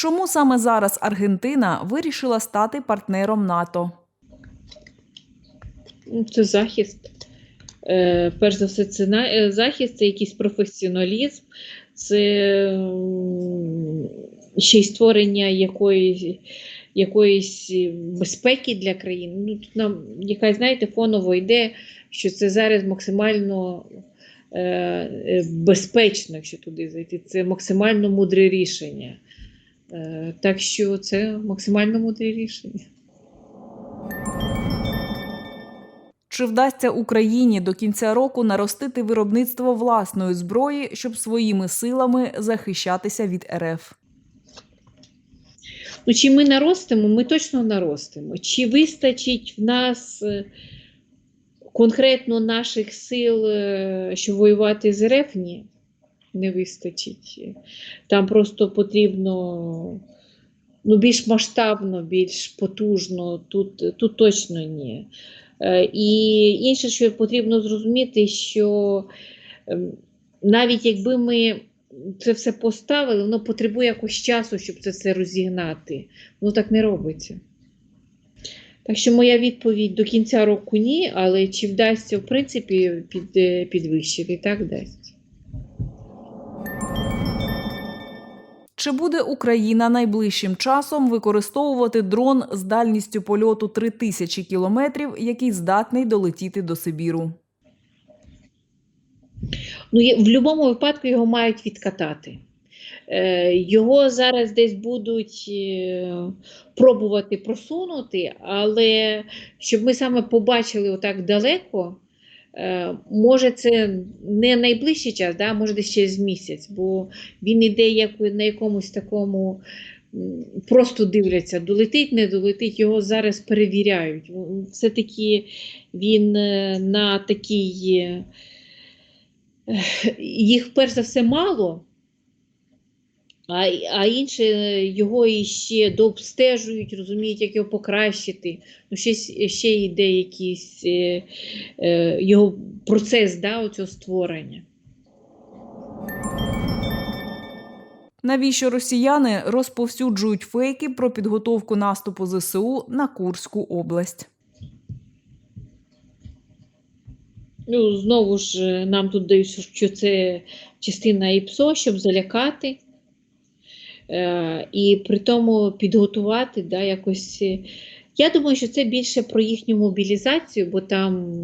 Чому саме зараз Аргентина вирішила стати партнером НАТО? Ну, Це захист. Е, перш за все, це е, захист, це якийсь професіоналізм, це ще й створення якоїсь, якоїсь безпеки для країни. Ну, тут нам якась, знаєте, фоново йде, що це зараз максимально е, е, безпечно, якщо туди зайти. Це максимально мудре рішення. Е, так що це максимально мудре рішення. Чи вдасться Україні до кінця року наростити виробництво власної зброї, щоб своїми силами захищатися від РФ? Ну, чи ми наростимо, ми точно наростимо. Чи вистачить в нас е, конкретно наших сил, е, щоб воювати з РФ? Ні, не вистачить. Там просто потрібно ну, більш масштабно, більш потужно. Тут, тут точно ні. Е, І інше, що потрібно зрозуміти, що ем, навіть якби ми це все поставили, воно потребує якогось часу, щоб це все розігнати. Воно так не робиться. Так що моя відповідь до кінця року ні, але чи вдасться, в принципі, під, е, підвищити, так дасть. Чи буде Україна найближчим часом використовувати дрон з дальністю польоту 3000 кілометрів, який здатний долетіти до Сибіру? Ну, в будь-якому випадку його мають відкатати. Е, Його зараз десь будуть е, пробувати просунути, але щоб ми саме побачили отак далеко, може це не найближчий час, да, може десь через місяць, бо він іде як на якомусь такому. Просто дивляться, долетить, не долетить, його зараз перевіряють. Все-таки він е, на такій е, їх перш за все мало, а, а інше його іще дообстежують, розуміють, як його покращити. Ну, ще, ще йде якийсь е, е, його процес да, оцього створення. Навіщо росіяни розповсюджують фейки про підготовку наступу ЗСУ на Курську область? Ну, знову ж е, нам тут дають, що це частина ІПСО, щоб залякати. Е, і при тому підготувати да, якось. е, Я думаю, що це більше про їхню мобілізацію, бо там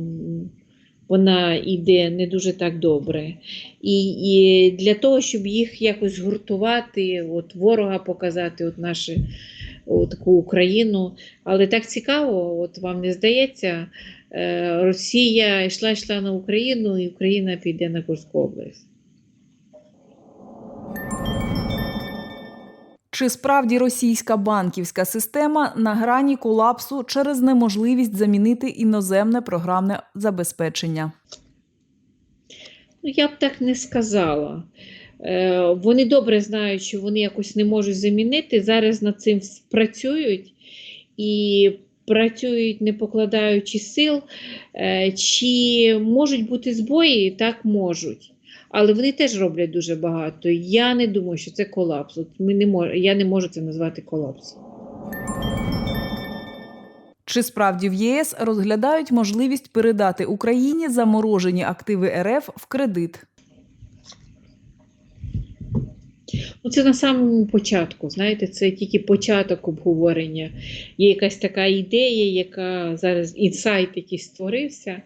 вона йде не дуже так добре. І, і для того, щоб їх якось згуртувати, от ворога показати, от нашу от таку Україну. Але так цікаво, от вам не здається, е, Росія йшла йшла на Україну, і Україна піде на Курську область. Чи справді російська банківська система на грані колапсу через неможливість замінити іноземне програмне забезпечення? Ну, я б так не сказала. Е, вони добре знають, що вони якось не можуть замінити. Зараз над цим працюють і працюють, не покладаючи сил. Е, чи можуть бути збої? Так можуть. Але вони теж роблять дуже багато. Я не думаю, що це колапс. От ми не мож... Я не можу це назвати колапсом. Чи справді в ЄС розглядають можливість передати Україні заморожені активи РФ в кредит? Ну, це на самому початку, знаєте, це тільки початок обговорення. Є якась така ідея, яка зараз інсайт який створився,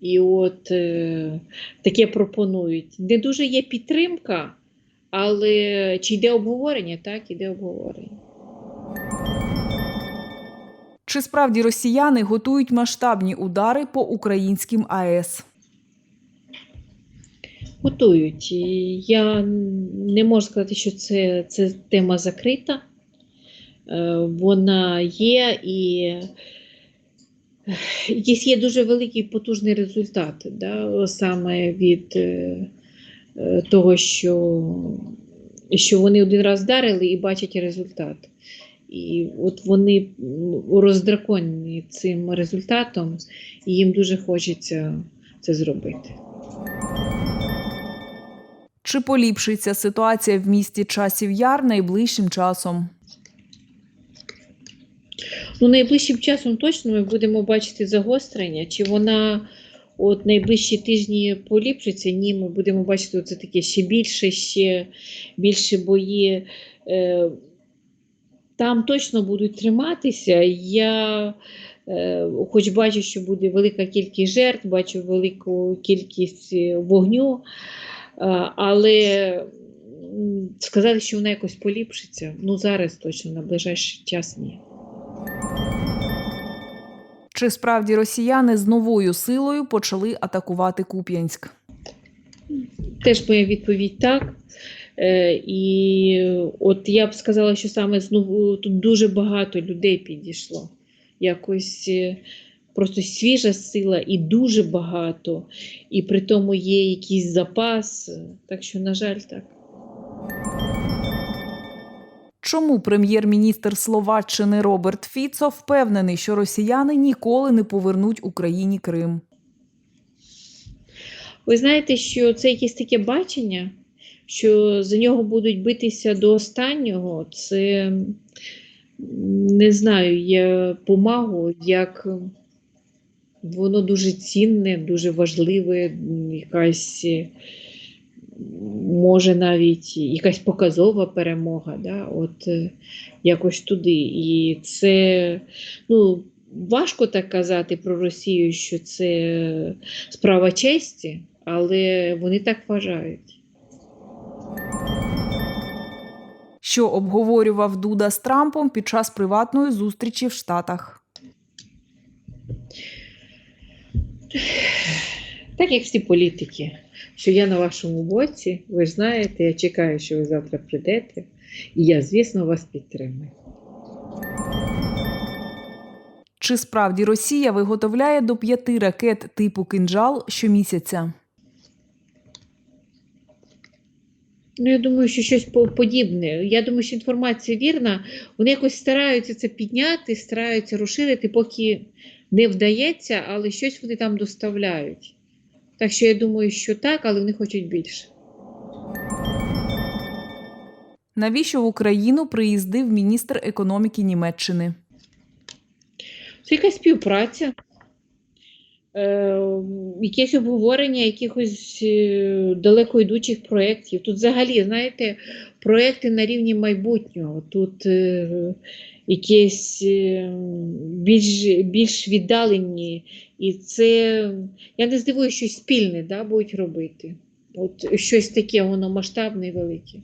і от е, таке пропонують. Не дуже є підтримка, але чи йде обговорення? Так, іде обговорення. Чи справді росіяни готують масштабні удари по українським АЕС? Готують. Я не можу сказати, що це, це тема закрита. Е, Вона є і е, є, дуже великий потужний результат, да, саме від е, е, того, що, що вони один раз вдарили і бачать результат. І от вони м, роздраконені цим результатом, і їм дуже хочеться це зробити. Чи поліпшиться ситуація в місті часів яр найближчим часом? Ну, найближчим часом точно ми будемо бачити загострення. Чи вона от найближчі тижні поліпшиться? Ні, ми будемо бачити це таке ще більше, ще більше бої. Е, Там точно будуть триматися. Я е, хоч бачу, що буде велика кількість жертв, бачу велику кількість е, вогню, але м, сказати, що вона якось поліпшиться, ну зараз точно на ближайший час ні. Чи справді росіяни з новою силою почали атакувати Куп'янськ? Теж моя відповідь так. Е, і от я б сказала, що саме знову тут дуже багато людей підійшло. Якось е, просто свіжа сила і дуже багато, і при тому є якийсь запас. Так що, на жаль, так. Чому прем'єр-міністр Словаччини Роберт Фіцо впевнений, що росіяни ніколи не повернуть Україні Крим? Ви знаєте, що це якесь таке бачення, що за нього будуть битися до останнього. Це не знаю, я помагу, як воно дуже цінне, дуже важливе, якась може навіть якась показова перемога. Да? От е, якось туди. І це ну, важко так казати про Росію, що це справа честі, але вони так вважають. Що обговорював Дуда з Трампом під час приватної зустрічі в Штатах? Так як всі політики, що я на вашому боці, ви ж знаєте, я чекаю, що ви завтра прийдете, і я, звісно, вас підтримую. Чи справді Росія виготовляє до п'яти ракет типу кинджал щомісяця? Ну, я думаю, що щось подібне. Я думаю, що інформація вірна. Вони якось стараються це підняти, стараються розширити, поки не вдається, але щось вони там доставляють. Так що я думаю, що так, але вони хочуть більше. Навіщо в Україну приїздив міністр економіки Німеччини? Це якась співпраця, е, якесь обговорення якихось е, далеко йдучих проєктів. Тут взагалі, знаєте, проєкти на рівні майбутнього. Тут е, якісь е, більш, більш віддалені. І це, я не здивуюся, щось спільне да, будуть робити. От щось таке, воно масштабне і велике.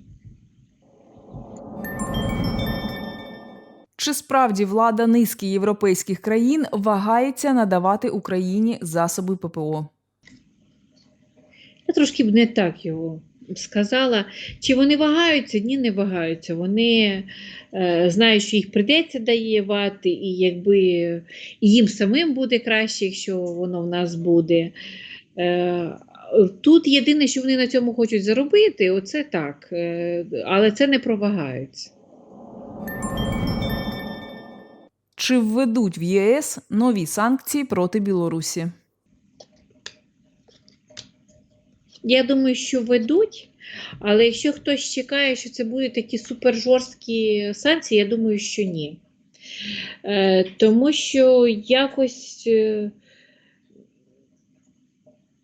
Чи справді влада низки європейських країн вагається надавати Україні засоби ППО? Я трошки б не так його сказала. Чи вони вагаються? Ні, не вагаються. Вони е, знають, що їх прийдеться давати, і якби їм самим буде краще, якщо воно в нас буде. Е, тут єдине, що вони на цьому хочуть заробити, оце так. Е, але це не провагаються. Чи введуть в ЄС нові санкції проти Білорусі? Я думаю, що ведуть, але якщо хтось чекає, що це будуть такі супержорсткі санкції, я думаю, що ні. Е, тому що якось, е,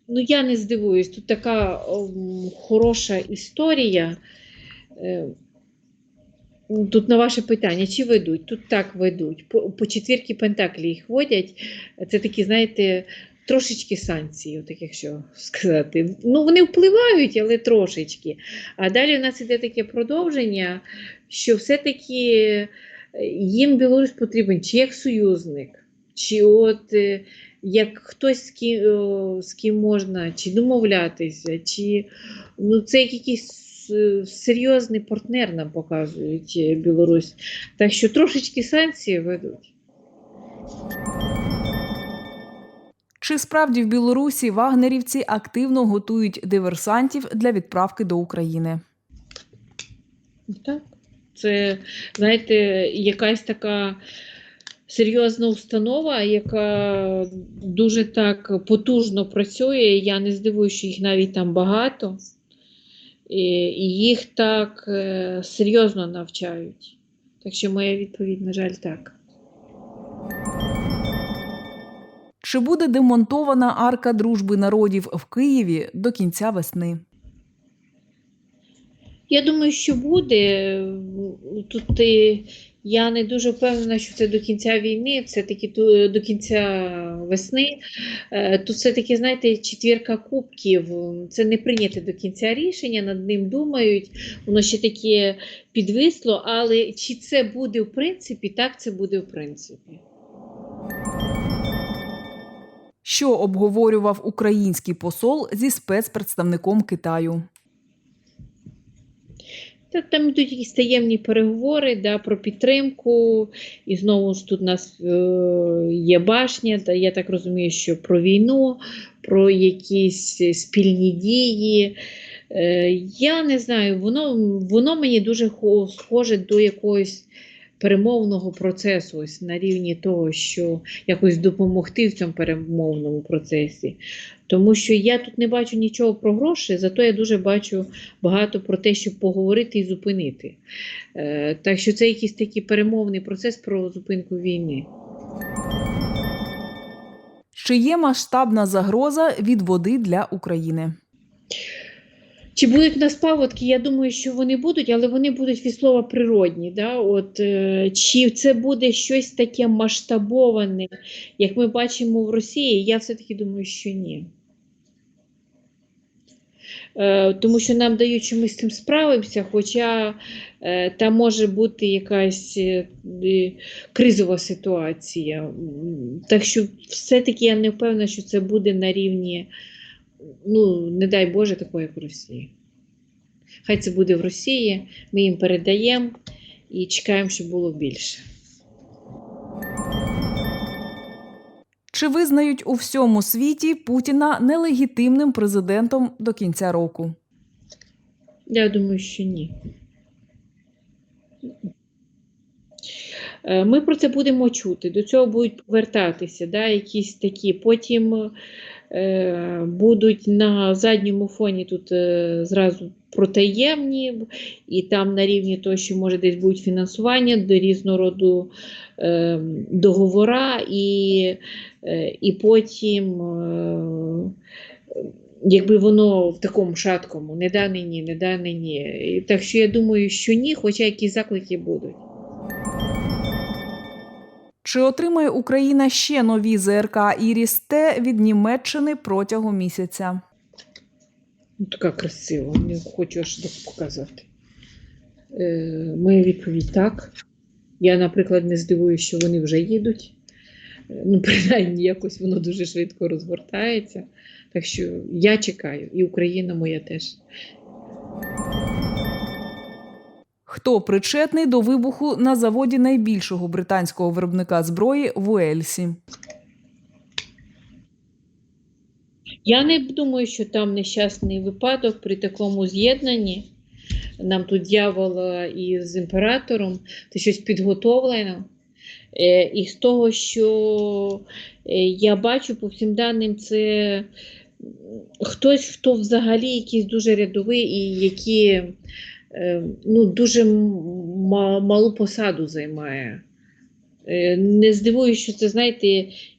ну я не здивуюсь, тут така ом, хороша історія. Е, Тут на ваше питання, чи ведуть? Тут так ведуть. По, по четвірки Пентаклі їх водять. Це такі, знаєте, трошечки санкції, от якщо сказати. Ну, вони впливають, але трошечки. А далі у нас іде таке продовження, що все-таки е, їм Білорусь потрібен чи як союзник, чи от е, як хтось з ким, з ким можна, чи домовлятися, чи ну, це як якийсь е, серйозний партнер нам показують Білорусь. Так що трошечки санкції ведуть. Чи справді в Білорусі вагнерівці активно готують диверсантів для відправки до України? Так. Це, знаєте, якась така серйозна установа, яка дуже так потужно працює. Я не здивуюся, що їх навіть там багато. і, їх так е, серйозно навчають. Так що моя відповідь, на жаль, так. Чи буде демонтована арка дружби народів в Києві до кінця весни? Я думаю, що буде. Тут я не дуже впевнена, що це до кінця війни, це таки до кінця весни. Е, Тут все-таки, знаєте, четвірка кубків. Це не прийняте до кінця рішення, над ним думають, воно ще таке підвисло, але чи це буде в принципі, так це буде в принципі. Що обговорював український посол зі спецпредставником Китаю? Та там йдуть якісь таємні переговори да, про підтримку. І знову ж тут у нас е, є башня, та я так розумію, що про війну, про якісь спільні дії. Е, я не знаю, воно, воно мені дуже схоже до якогось перемовного процесу, ось на рівні того, що якось допомогти в цьому перемовному процесі. Тому що я тут не бачу нічого про гроші, зато я дуже бачу багато про те, щоб поговорити і зупинити. Е, так що це якийсь такий перемовний процес про зупинку війни. Чи є масштабна загроза від води для України? Чи будуть в нас паводки? Я думаю, що вони будуть, але вони будуть від слова природні. Да? От, е, чи це буде щось таке масштабоване, як ми бачимо в Росії? Я все-таки думаю, що ні. Е, тому що нам дають, що ми з цим справимося, хоча е, там може бути якась е, е, кризова ситуація. Так що все-таки я не впевнена, що це буде на рівні, ну, не дай Боже, такого, як в Росії. Хай це буде в Росії, ми їм передаємо і чекаємо, щоб було більше. Чи визнають у всьому світі Путіна нелегітимним президентом до кінця року? Я думаю, що ні. Е, Ми про це будемо чути, до цього будуть повертатися, да, якісь такі. Потім будуть на задньому фоні тут е, зразу протаємні, і там на рівні того, що може десь будуть фінансування до різного роду е, договора, і, е, і потім. Е, якби воно в такому шаткому, не да нині, не да нині. І Так що я думаю, що ні, хоча якісь заклики будуть. Чи отримає Україна ще нові ЗРК Іріс-Т від Німеччини протягом місяця? Ну, така красива, не хочу аж показати. Е, моя відповідь так. Я, наприклад, не здивуюся, що вони вже їдуть. Е, Ну, принаймні, якось воно дуже швидко розгортається. Так що я чекаю, і Україна моя теж. Хто причетний до вибуху на заводі найбільшого британського виробника зброї в Уельсі? Я не думаю, що там нещасний випадок при такому з'єднанні. Нам тут дьявола із імператором, це щось підготовлено. Е, І з того, що е, я бачу по всім даним, це хтось, хто взагалі якийсь дуже рядовий і які е, ну, дуже малу посаду займає. Е, Не здивуюсь, що це, знаєте,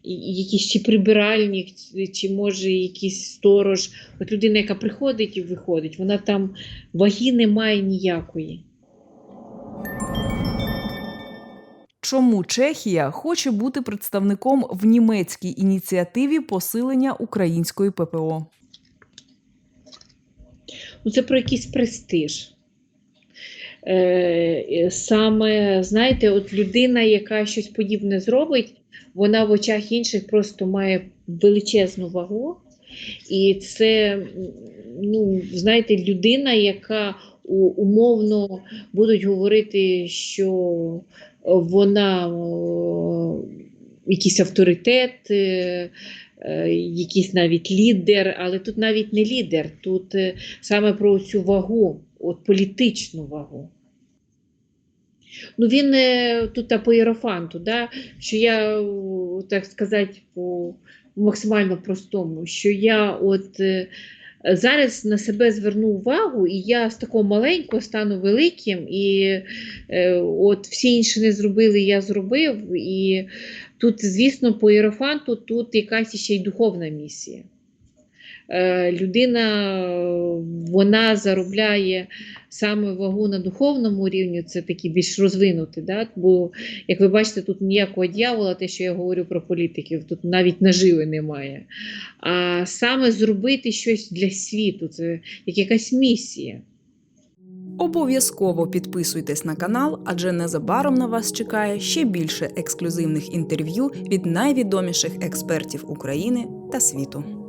якийсь чи прибиральник, чи- чи може якийсь сторож. От людина, яка приходить і виходить, вона там ваги не має ніякої. Чому Чехія хоче бути представником в німецькій ініціативі посилення української ППО? Ну, це про якийсь престиж. Е, саме, знаєте, от людина, яка щось подібне зробить, вона в очах інших просто має величезну вагу. І це, ну, знаєте, людина, яка умовно будуть говорити, що вона якийсь авторитет, е, е, якийсь навіть лідер, але тут навіть не лідер, тут е, саме про цю вагу, от політичну вагу. Ну, він е, тут по іерофанту, да, що я, так сказати, по максимально простому, що я от е, е, зараз на себе зверну увагу, і я з такого маленького стану великим, і е, от всі інші не зробили, я зробив. І тут, звісно, по іерофанту тут якась ще й духовна місія. Е, людина вона заробляє саме вагу на духовному рівні, це такі більш розвинуті. Да? Бо, як ви бачите, тут ніякого дьявола, те, що я говорю про політиків, тут навіть наживи немає. А саме зробити щось для світу, це як якась місія. Обов'язково підписуйтесь на канал, адже незабаром на вас чекає ще більше ексклюзивних інтерв'ю від найвідоміших експертів України та світу.